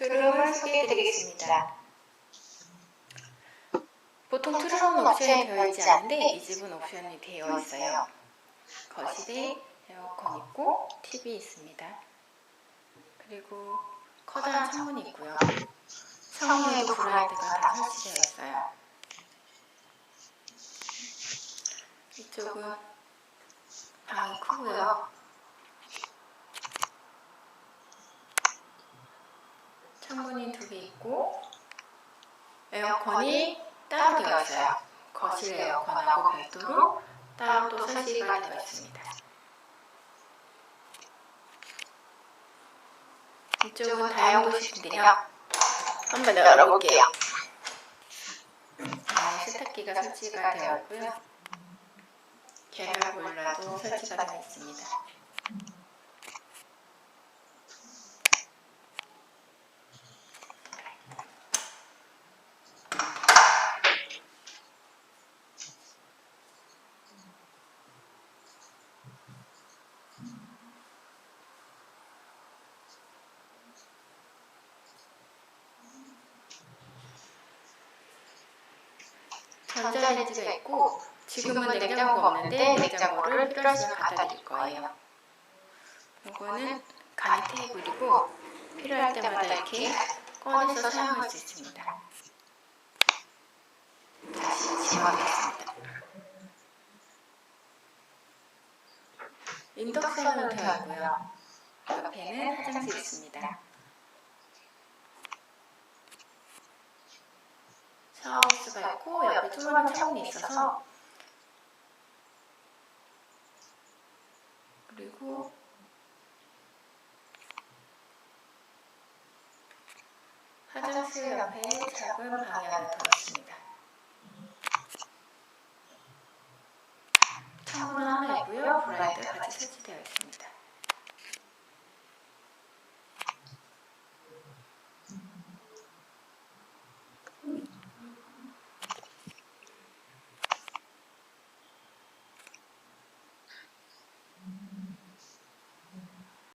투룸을 소개해 드리겠습니다. 보통 투룸은 옵션이 되어 있지 않은데 이 집은 옵션이 되어 있어요. 거실에 에어컨 있고 TV 있습니다. 그리고 커다란 창문이 있고요. 창문에도 브라이드가 다 설치되어 있어요. 이쪽은 방이 크고요. 창문이 두 개 있고 에어컨이 따로 되어 있어요. 거실 에어컨하고 별도로 따로 또 설치가 되어 있습니다. 이쪽은 다용도실인데요. 한번 열어볼게요. 아, 세탁기가 설치가 되어 있고요. 계량 보일러도 설치가 되어 있습니다. 전자레인지가 있고 지금은 냉장고가 없는데 냉장고를 필요하시면 갖다 드릴 거예요. 이거는 간이 테이블이고 필요할 때마다 이렇게 꺼내서 사용할 수 있습니다. 다시 집어넣겠습니다. 인덕션으로 되어 있고요. 옆에는 화장실 있습니다. 샤워부스가 있고 옆에 조그만 창문이 있어서 그리고 화장실 옆에 작은 방이 하나 더 설치되어 있습니다.